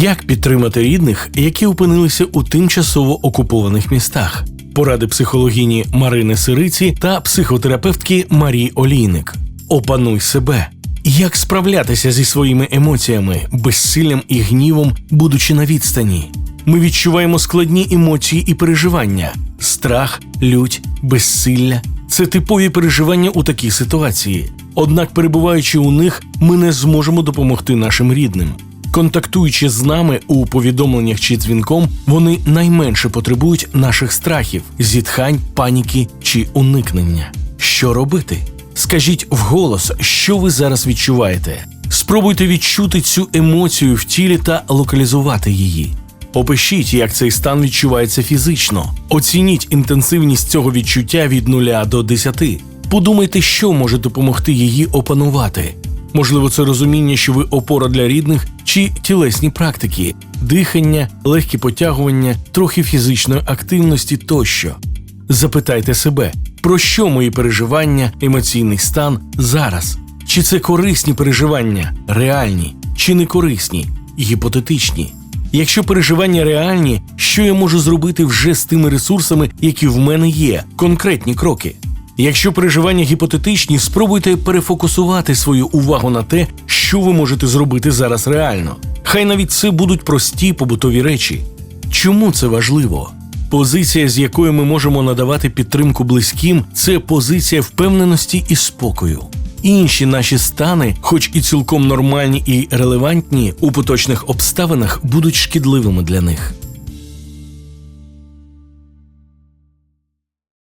Як підтримати рідних, які опинилися у тимчасово окупованих містах? Поради психологіні Марини Сириці та психотерапевтки Марії Олійник. Опануй себе. Як справлятися зі своїми емоціями, безсиллям і гнівом, будучи на відстані? Ми відчуваємо складні емоції і переживання: страх, лють, безсилля це типові переживання у такій ситуації. Однак, перебуваючи у них, ми не зможемо допомогти нашим рідним. Контактуючи з нами у повідомленнях чи дзвінком, вони найменше потребують наших страхів, зітхань, паніки чи уникнення. Що робити? Скажіть вголос, що ви зараз відчуваєте. Спробуйте відчути цю емоцію в тілі та локалізувати її. Опишіть, як цей стан відчувається фізично. Оцініть інтенсивність цього відчуття від 0 до 10. Подумайте, що може допомогти її опанувати. Можливо, це розуміння, що ви опора для рідних чи тілесні практики, дихання, легкі потягування, трохи фізичної активності тощо. Запитайте себе, про що мої переживання, емоційний стан зараз? Чи це корисні переживання, реальні, чи не корисні, гіпотетичні? Якщо переживання реальні, що я можу зробити вже з тими ресурсами, які в мене є, конкретні кроки? Якщо переживання гіпотетичні, спробуйте перефокусувати свою увагу на те, що ви можете зробити зараз реально. Хай навіть це будуть прості побутові речі. Чому це важливо? Позиція, з якою ми можемо надавати підтримку близьким, це позиція впевненості і спокою. Інші наші стани, хоч і цілком нормальні і релевантні, у поточних обставинах будуть шкідливими для них.